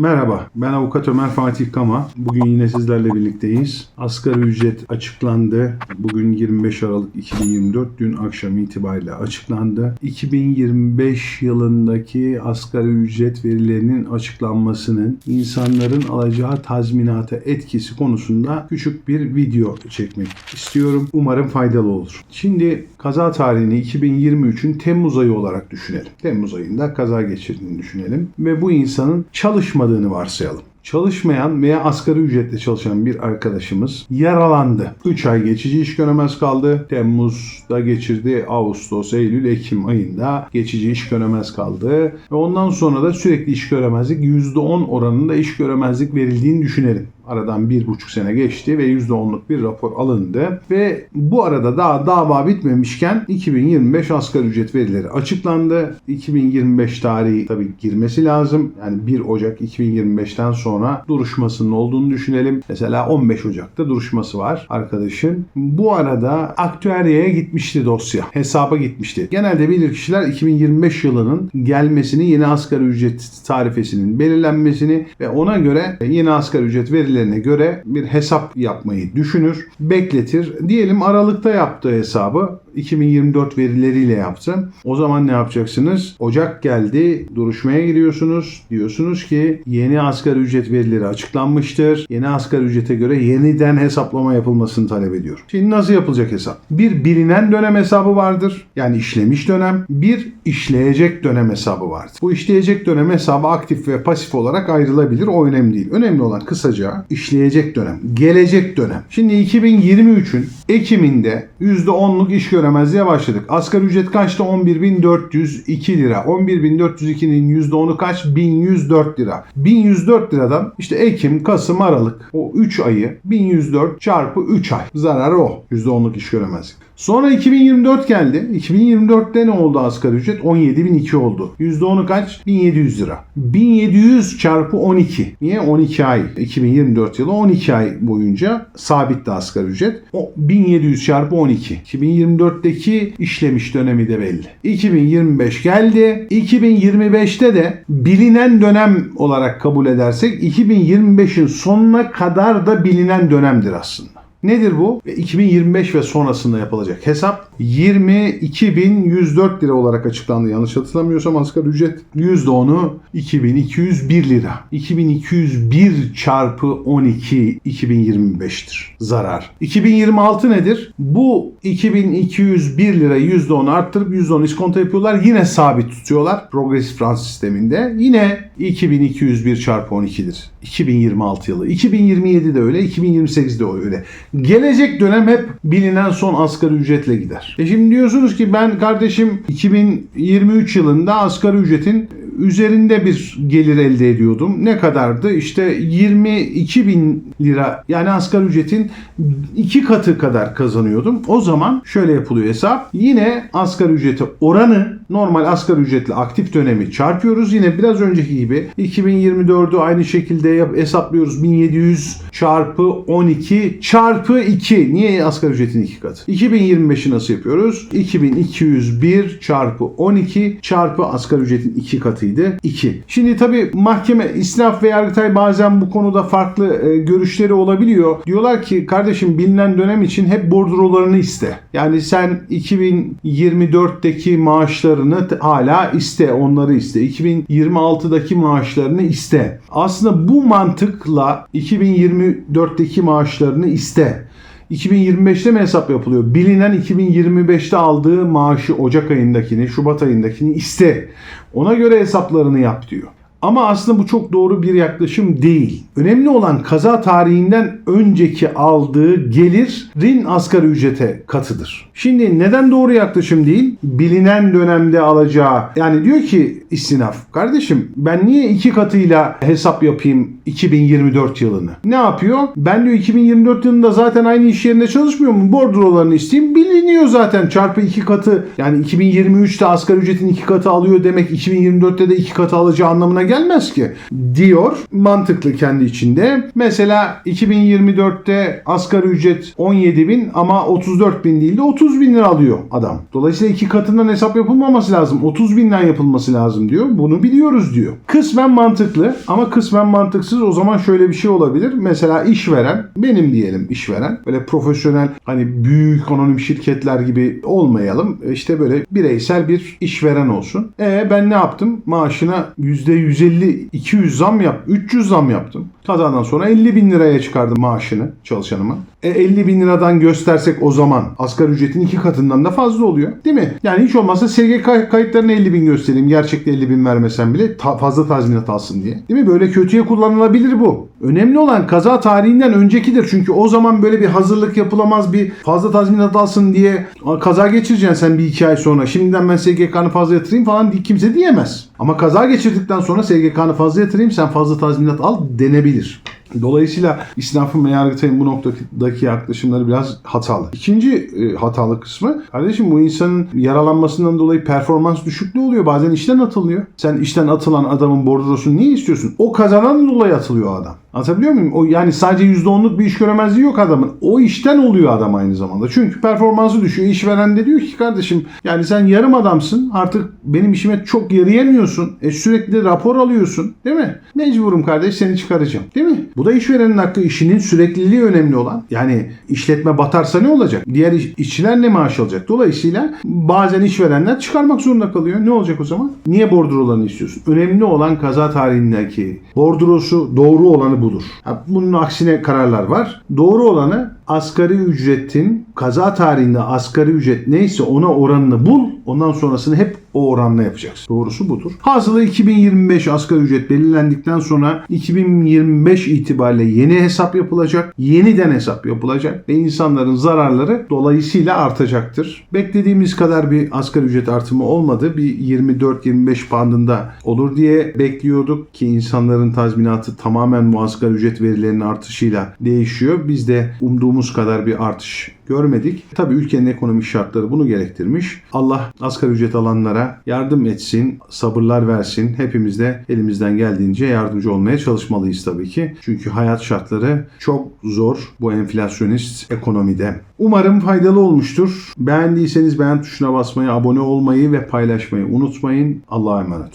Merhaba, ben avukat Ömer Fatih Kama. Bugün yine sizlerle birlikteyiz. Asgari ücret açıklandı. Bugün 25 Aralık 2024, dün akşam itibariyle açıklandı. 2025 yılındaki asgari ücret verilerinin açıklanmasının insanların alacağı tazminata etkisi konusunda küçük bir video çekmek istiyorum. Umarım faydalı olur. Şimdi kaza tarihini 2023'ün Temmuz ayı olarak düşünelim. Temmuz ayında kaza geçirdiğini düşünelim ve bu insanın çalışmadığını varsayalım. Çalışmayan veya asgari ücretle çalışan bir arkadaşımız yaralandı. 3 ay geçici iş göremez kaldı. Temmuz'da geçirdi. Ağustos, Eylül, Ekim ayında geçici iş göremez kaldı. Ve ondan sonra da sürekli iş göremezlik %10 oranında iş göremezlik verildiğini düşünelim. Aradan bir buçuk sene geçti ve %10'luk bir rapor alındı. Ve bu arada daha dava bitmemişken 2025 asgari ücret verileri açıklandı. 2025 tarihi tabii girmesi lazım. Yani 1 Ocak 2025'ten sonra duruşmasının olduğunu düşünelim. Mesela 15 Ocak'ta duruşması var arkadaşın. Bu arada aktüeryaya gitmişti dosya. Hesaba gitmişti. Genelde bilirkişiler 2025 yılının gelmesini, yeni asgari ücret tarifesinin belirlenmesini ve ona göre yeni asgari ücret verileri verilerine göre bir hesap yapmayı düşünür, bekletir. Diyelim Aralık'ta yaptığı hesabı 2024 verileriyle yaptı. O zaman ne yapacaksınız? Ocak geldi, duruşmaya giriyorsunuz. Diyorsunuz ki yeni asgari ücret verileri açıklanmıştır. Yeni asgari ücrete göre yeniden hesaplama yapılmasını talep ediyor. Şimdi nasıl yapılacak hesap? Bir bilinen dönem hesabı vardır. Yani işlemiş dönem. Bir işleyecek dönem hesabı vardır. Bu işleyecek dönem hesabı aktif ve pasif olarak ayrılabilir. O önemli değil. Önemli olan kısaca işleyecek dönem. Gelecek dönem. Şimdi 2023'ün Ekim'inde %10'luk iş göremezliğe başladık. Asgari ücret kaçtı? 11.402 lira. 11.402'nin %10'u kaç? 1104 lira. 1104 liradan işte Ekim, Kasım, Aralık o 3 ayı 1104 çarpı 3 ay. Zararı o. %10'luk iş göremezlik. Sonra 2024 geldi. 2024'te ne oldu asgari ücret? 17.002 oldu. %10'u kaç? 1700 lira. 1700 çarpı 12. Niye? 12 ay. 2024 yılı 12 ay boyunca sabitti asgari ücret. O 1700 çarpı 12. 2024'teki işlemiş dönemi de belli. 2025 geldi. 2025'te de bilinen dönem olarak kabul edersek 2025'in sonuna kadar da bilinen dönemdir aslında. Nedir bu? 2025 ve sonrasında yapılacak hesap 22.104 lira olarak açıklandı. Yanlış hatırlamıyorsam asgari ücret %10'u 2201 lira. 2201 çarpı 12 2025'tir. Zarar. 2026 nedir? Bu 2201 lira %10 arttırıp %10 iskonto yapıyorlar. Yine sabit tutuyorlar. Progresif Fransız sisteminde. Yine 2201 çarpı 12'dir. 2026 yılı. 2027 de öyle. 2028 de öyle. Gelecek dönem hep bilinen son asgari ücretle gider. E şimdi diyorsunuz ki ben kardeşim 2023 yılında asgari ücretin üzerinde bir gelir elde ediyordum. Ne kadardı? İşte 22 bin lira yani asgari ücretin iki katı kadar kazanıyordum. O zaman şöyle yapılıyor hesap. Yine asgari ücreti oranı normal asgari ücretle aktif dönemi çarpıyoruz. Yine biraz önceki gibi 2024'ü aynı şekilde yap, hesaplıyoruz. 1700 çarpı 12 çarpı 2. Niye asgari ücretin iki katı? 2025'i nasıl yapıyoruz? 2201 çarpı 12 çarpı asgari ücretin iki katıydı. 2. Şimdi tabi mahkeme, İsnaf ve Yargıtay bazen bu konuda farklı e, görüşleri olabiliyor. Diyorlar ki kardeşim bilinen dönem için hep bordrolarını iste. Yani sen 2024'teki maaşlarını hala iste, onları iste. 2026'daki maaşlarını iste. Aslında bu mantıkla 2024'teki maaşlarını iste. 2025'te mi hesap yapılıyor? Bilinen 2025'te aldığı maaşı Ocak ayındakini, Şubat ayındakini iste. Ona göre hesaplarını yap diyor. Ama aslında bu çok doğru bir yaklaşım değil. Önemli olan kaza tarihinden önceki aldığı gelirin asgari ücrete katıdır. Şimdi neden doğru yaklaşım değil? Bilinen dönemde alacağı yani diyor ki istinaf kardeşim ben niye iki katıyla hesap yapayım 2024 yılını? Ne yapıyor? Ben diyor 2024 yılında zaten aynı iş yerinde çalışmıyor mu? Bordrolarını isteyeyim. Biliniyor zaten çarpı iki katı yani 2023'te asgari ücretin iki katı alıyor demek 2024'te de iki katı alacağı anlamına gelmez ki diyor. Mantıklı kendi içinde. Mesela 2024'te asgari ücret 17 bin ama 34 bin değil de 30 bin lira alıyor adam. Dolayısıyla iki katından hesap yapılmaması lazım. 30 binden yapılması lazım diyor. Bunu biliyoruz diyor. Kısmen mantıklı ama kısmen mantıksız. O zaman şöyle bir şey olabilir. Mesela işveren, benim diyelim işveren. Böyle profesyonel hani büyük anonim şirketler gibi olmayalım. İşte böyle bireysel bir işveren olsun. E ben ne yaptım? Maaşına %150, 200 zam yap, 300 zam yaptım. Kazadan sonra 50 bin liraya çıkardım maaşını çalışanıma. E 50 bin liradan göstersek o zaman asgari ücretin iki katından da fazla oluyor. Değil mi? Yani hiç olmazsa SGK kayıtlarına 50 bin göstereyim. Gerçekte 50 bin vermesem bile ta- fazla tazminat alsın diye. Değil mi? Böyle kötüye kullanılabilir bu. Önemli olan kaza tarihinden öncekidir. Çünkü o zaman böyle bir hazırlık yapılamaz bir fazla tazminat alsın diye kaza geçireceksin sen bir iki ay sonra. Şimdiden ben SGK'nı fazla yatırayım falan kimse diyemez. Ama kaza geçirdikten sonra SGK'nı fazla yatırayım sen fazla tazminat al denebilir. Dolayısıyla İslam'ın ve Yargıtay'ın bu noktadaki yaklaşımları biraz hatalı. İkinci e, hatalı kısmı, kardeşim bu insanın yaralanmasından dolayı performans düşüklüğü oluyor. Bazen işten atılıyor. Sen işten atılan adamın bordrosunu niye istiyorsun? O kazanan dolayı atılıyor adam. Anlatabiliyor muyum? O yani sadece %10'luk bir iş göremezliği yok adamın. O işten oluyor adam aynı zamanda. Çünkü performansı düşüyor. İşveren de diyor ki kardeşim yani sen yarım adamsın. Artık benim işime çok yarayamıyorsun. E sürekli rapor alıyorsun. Değil mi? Mecburum kardeş seni çıkaracağım. Değil mi? Bu da işverenin hakkı. işinin sürekliliği önemli olan. Yani işletme batarsa ne olacak? Diğer iş- işçiler ne maaş alacak? Dolayısıyla bazen işverenler çıkarmak zorunda kalıyor. Ne olacak o zaman? Niye bordrolarını istiyorsun? Önemli olan kaza tarihindeki bordrosu doğru olanı budur. Ha, Bunun aksine kararlar var. Doğru olanı asgari ücretin kaza tarihinde asgari ücret neyse ona oranını bul. Ondan sonrasını hep o oranla yapacaksın. Doğrusu budur. Hasılı 2025 asgari ücret belirlendikten sonra 2025 itibariyle yeni hesap yapılacak. Yeniden hesap yapılacak ve insanların zararları dolayısıyla artacaktır. Beklediğimiz kadar bir asgari ücret artımı olmadı. Bir 24-25 bandında olur diye bekliyorduk ki insanların tazminatı tamamen bu asgari ücret verilerinin artışıyla değişiyor. Biz de umduğumuz kadar bir artış görmedik. Tabii ülkenin ekonomik şartları bunu gerektirmiş. Allah asgari ücret alanlara yardım etsin, sabırlar versin. Hepimiz de elimizden geldiğince yardımcı olmaya çalışmalıyız tabii ki. Çünkü hayat şartları çok zor bu enflasyonist ekonomide. Umarım faydalı olmuştur. Beğendiyseniz beğen tuşuna basmayı, abone olmayı ve paylaşmayı unutmayın. Allah'a emanet olun.